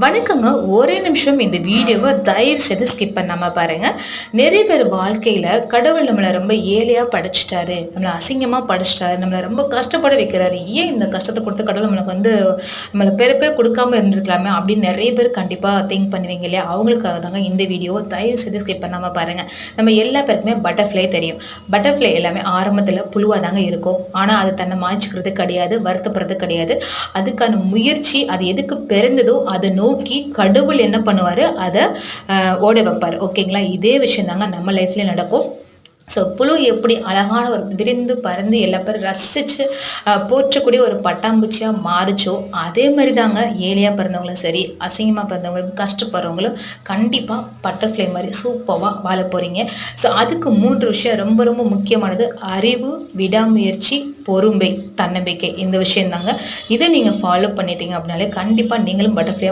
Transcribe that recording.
வணக்கங்க. ஒரே நிமிஷம் இந்த வீடியோவை தயவு செய்து ஸ்கிப் பண்ணாமல் பாருங்க. நிறைய பேர் வாழ்க்கையில் கடவுள் நம்மளை ரொம்ப ஏழையாக படைச்சிட்டாரு. நம்மளை அசிங்கமாக படிச்சிட்டாரு. நம்மளை ரொம்ப கஷ்டப்பட வைக்கிறாரு. ஏன் இந்த கஷ்டத்தை கொடுத்து கடவுள் நம்மளுக்கு வந்து நம்மளை பிறப்பே கொடுக்காம இருந்திருக்கலாமே அப்படின்னு நிறைய பேர் கண்டிப்பாக திங்க் பண்ணுவீங்க இல்லையா? அவங்களுக்காக தாங்க இந்த வீடியோவை தயவு செய்து ஸ்கிப் பண்ணாமல் பாருங்க. நம்ம எல்லா பேருக்குமே பட்டர்ஃப்ளை தெரியும். பட்டர்ஃப்ளை எல்லாமே ஆரம்பத்தில் புழுவாக தாங்க இருக்கும். ஆனால் அது தன்னை மாய்ச்சிக்கிறது கிடையாது வருத்தப்படுறது கிடையாது. அதுக்கான முயற்சி அது எதுக்கு பிறந்ததோ அதை நோக்கி கடவுள் என்ன பண்ணுவார்? அதை ஓட வைப்பார். ஓகேங்களா இதே விஷயம் தாங்க நம்ம லைஃப்லேயும் நடக்கும். ஸோ புழு எப்படி அழகான ஒரு விரிந்து பறந்து எல்லா பேரும் ரசித்து போற்றக்கூடிய ஒரு பட்டாம்பூச்சியாக மாறிச்சோ அதே மாதிரி தாங்க ஏழையாக பிறந்தவங்களும் சரி அசிங்கமாக பிறந்தவங்களும் கஷ்டப்படுறவங்களும் கண்டிப்பாக பட்டர்ஃப்ளை மாதிரி சூப்பராக வாழ போகிறீங்க ஸோ அதுக்கு மூன்று விஷயம் ரொம்ப ரொம்ப முக்கியமானது. அறிவு விடாமுயற்சி பொறுமை தன்னம்பிக்கை. இந்த விஷயம் தாங்க. இதை நீங்கள் ஃபாலோ பண்ணிட்டீங்க அப்படின்னாலே கண்டிப்பாக நீங்களும் பட்டர்ஃப்ளை